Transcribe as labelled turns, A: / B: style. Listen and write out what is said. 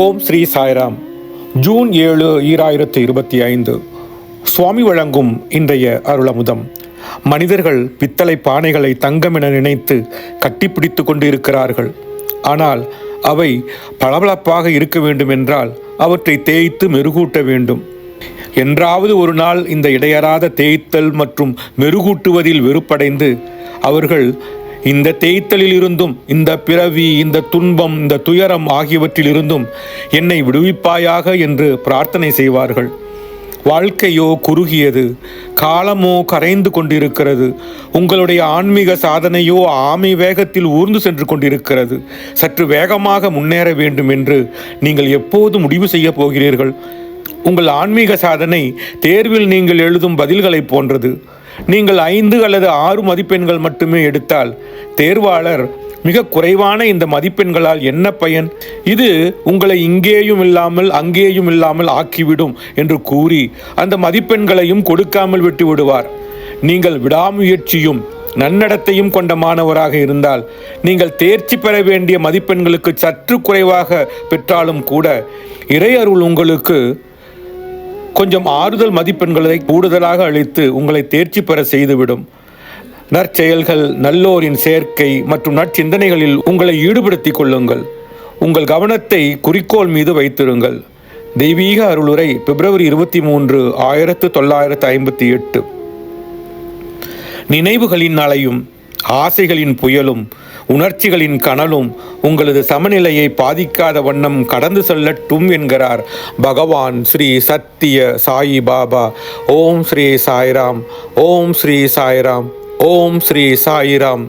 A: ஓம் Sri Sairam. June ஏழு ஈராயிரத்து இருபத்தி ஐந்து. சுவாமி வழங்கும் இன்றைய அருளமுதம். மனிதர்கள் பித்தளை பானைகளை தங்கமென நினைத்து கட்டிப்பிடித்து கொண்டு இருக்கிறார்கள் ஆனால் அவை பளபளப்பாக இருக்க வேண்டும் என்றால் அவற்றை தேய்த்து மெருகூட்ட வேண்டும். என்றாவது ஒரு நாள் இந்த இடையறாத தேய்த்தல் மற்றும் மெருகூட்டுவதில் வெறுப்படைந்து அவர்கள் இந்த தேய்த்தலில் இருந்தும் இந்த பிறவி இந்த துன்பம் இந்த துயரம் ஆகியவற்றிலிருந்தும் என்னை விடுவிப்பாயாக என்று பிரார்த்தனை செய்வார்கள். வாழ்க்கையோ குறுகியது காலமோ கரைந்து கொண்டிருக்கிறது. உங்களுடைய ஆன்மீக சாதனையோ ஆமை வேகத்தில் ஊர்ந்து சென்று கொண்டிருக்கிறது. சற்று வேகமாக முன்னேற வேண்டும் என்று நீங்கள் எப்போது முடிவு செய்ய போகிறீர்கள்? உங்கள் ஆன்மீக சாதனை தேர்வில் நீங்கள் எழுதும் பதில்களைப் போன்றது. நீங்கள் ஐந்து அல்லது ஆறு மதிப்பெண்கள் மட்டுமே எடுத்தால் தேர்வாளர் மிக குறைவான இந்த மதிப்பெண்களால் என்ன பயன்? இது உங்களை இங்கேயும் இல்லாமல் அங்கேயும் இல்லாமல் ஆக்கிவிடும் என்று கூறி அந்த மதிப்பெண்களையும் கொடுக்காமல் விட்டு விடுவார் நீங்கள் விடாமுயற்சியும் நன்னடத்தையும் கொண்ட மாணவராக இருந்தால் நீங்கள் தேர்ச்சி பெற வேண்டிய மதிப்பெண்களுக்கு சற்று குறைவாக பெற்றாலும் கூட இறையருள் உங்களுக்கு கொஞ்சம் ஆறுதல் மதிப்பெண்களை கூடுதலாக அளித்து உங்களை தேர்ச்சி பெற செய்துவிடும். நற்செயல்கள் நல்லோரின் சேர்க்கை மற்றும் நற்சிந்தனைகளில் உங்களை ஈடுபடுத்திக் கொள்ளுங்கள். உங்கள் கவனத்தை குறிக்கோள் மீது வைத்திருங்கள். தெய்வீக அருளுரை பிப்ரவரி இருபத்தி மூன்று ஆயிரத்து தொள்ளாயிரத்து ஐம்பத்தி எட்டு. நினைவுகளின் அலையும் ஆசைகளின் புயலும் உணர்ச்சிகளின் கனலும் உங்களது சமநிலையை பாதிக்காத வண்ணம் கடந்து செல்லட்டும் என்கிறார் பகவான் ஸ்ரீ சத்திய சாயி பாபா. ஓம் ஸ்ரீ சாய்ராம் ஓம் ஸ்ரீ சாய்ராம் ஓம் ஸ்ரீ சாய்ராம்.